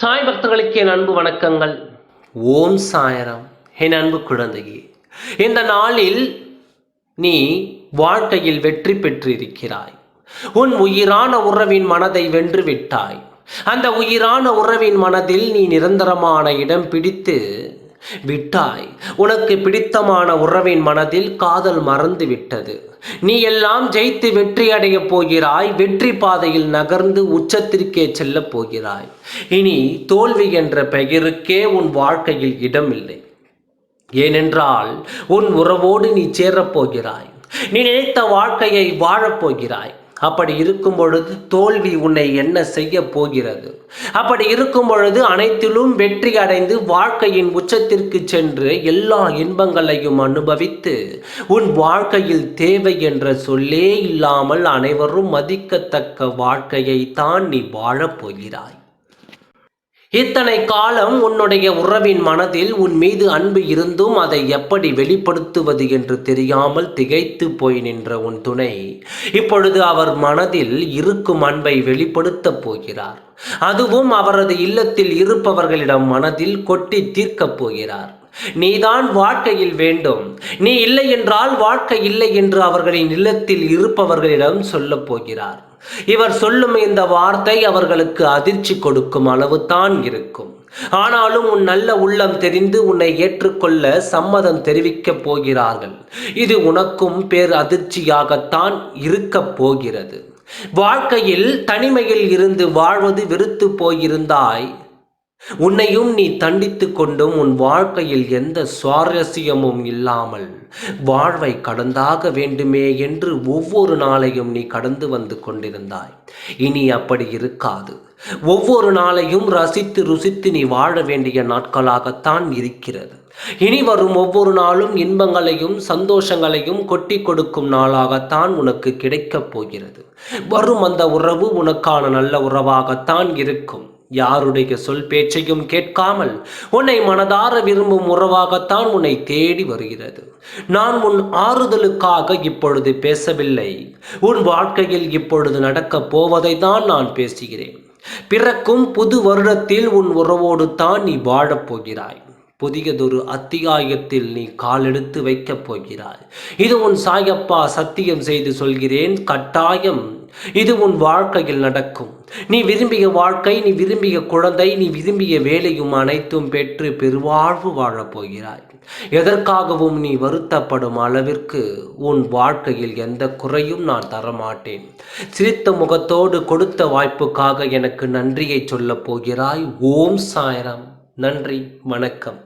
சாய் பக்தர்களுக்கு என் அன்பு வணக்கங்கள். ஓம் சாயராம். என் அன்பு குழந்தையே இந்த நாளில் நீ வாழ்க்கையில் வெற்றி பெற்றிருக்கிறாய். உன் உயிரான உறவின் மனதை வென்று விட்டாய். அந்த உயிரான உறவின் மனதில் நீ நிரந்தரமான இடம் பிடித்து விட்டாய். உனக்கு பிடித்தமான உறவின் மனதில் காதல் மறந்து விட்டது. நீ எல்லாம் ஜெயித்து வெற்றியடையப் போகிறாய். வெற்றி பாதையில் நகர்ந்து உச்சத்திற்கே செல்லப் போகிறாய். இனி தோல்வி என்ற பெயருக்கே உன் வாழ்க்கையில் இடமில்லை. ஏனென்றால் உன் உறவோடு நீ சேரப் போகிறாய். நீ நினைத்த வாழ்க்கையை வாழப் போகிறாய். அப்படி இருக்கும் பொழுது தோல்வி உன்னை என்ன செய்ய போகிறது? அப்படி இருக்கும் பொழுது அனைத்திலும் வெற்றி அடைந்து வாழ்க்கையின் உச்சத்திற்கு சென்று எல்லா இன்பங்களையும் அனுபவித்து உன் வாழ்க்கையில் தேவை என்ற சொல்லே இல்லாமல் அனைவரும் மதிக்கத்தக்க வாழ்க்கையை தான் நீ வாழப்போகிறாய் இத்தனை காலம் உன்னுடைய உறவின் மனதில் உன் மீது அன்பு இருந்தும் அதை எப்படி வெளிப்படுத்துவது என்று தெரியாமல் திகைத்து போய் நின்ற உன் துணை. இப்பொழுது அவர் மனதில் இருக்கும் அன்பை வெளிப்படுத்தப் போகிறார். அதுவும் அவரது இல்லத்தில் இருப்பவர்களிடம் மனதில் கொட்டி தீர்க்கப் போகிறார். நீதான் வாழ்க்கையில் வேண்டும். நீ இல்லை என்றால் வாழ்க்கை இல்லை என்று அவர்களின் இல்லத்தில் இருப்பவர்களிடம் சொல்லப் போகிறார். இவர் சொல்லும் இந்த வார்த்தை அவர்களுக்கு அதிர்ச்சி கொடுக்கும் அளவு தான் இருக்கும். ஆனாலும் உன் நல்ல உள்ளம் தெரிந்து உன்னை ஏற்றுக்கொள்ள சம்மதம் தெரிவிக்கப் போகிறார்கள். இது உனக்கும் பேர் அதிர்ச்சியாகத்தான் இருக்கப் போகிறது. வாழ்க்கையில் தனிமையில் இருந்து வாழ்வது வெறுத்து போயிருந்தாய். உன்னையும் நீ தண்டித்து கொண்டும் உன் வாழ்க்கையில் எந்த சுவாரஸ்யமும் இல்லாமல் வாழ்வை கடந்தாக வேண்டுமே என்று ஒவ்வொரு நாளையும் நீ கடந்து வந்து கொண்டிருந்தாய். இனி அப்படி இருக்காது. ஒவ்வொரு நாளையும் ரசித்து ருசித்து நீ வாழ வேண்டிய நாட்களாகத்தான் இருக்கிறது. இனி வரும் ஒவ்வொரு நாளும் இன்பங்களையும் சந்தோஷங்களையும் கொட்டி கொடுக்கும் நாளாகத்தான் உனக்கு கிடைக்கப் போகிறது. வரும் அந்த உறவு உனக்கான நல்ல உறவாகத்தான் இருக்கும். யாருடைய சொல் பேச்சையும் கேட்காமல் உன்னை மனதார விரும்பும் உறவாகத்தான் உன்னை தேடி வருகிறது. நான் உன் ஆறுதலுக்காக இப்பொழுது பேசவில்லை. உன் வாழ்க்கையில் இப்பொழுது நடக்கப் போவதை தான் நான் பேசுகிறேன். பிறக்கும் புது வருடத்தில் உன் உறவோடு தான் நீ வாழப் போகிறாய். புதியதொரு அத்தியாயத்தில் நீ காலெடுத்து வைக்கப் போகிறாய். இது உன் சாயப்பா சத்தியம் செய்து சொல்கிறேன் கட்டாயம் இது உன் வாழ்க்கையில் நடக்கும். நீ விரும்பிய வாழ்க்கை நீ விரும்பிய குழந்தை நீ விரும்பிய வேலையும் அனைத்தும் பெற்று பெருவாழ்வு வாழப் போகிறாய். எதற்காகவும் நீ வருத்தப்படும் அளவிற்கு உன் வாழ்க்கையில் எந்த குறையும் நான் தரமாட்டேன். சிரித்த முகத்தோடு கொடுத்த வாய்ப்புக்காக எனக்கு நன்றியை சொல்லப் போகிறாய். ஓம் சாயரம். நன்றி வணக்கம்.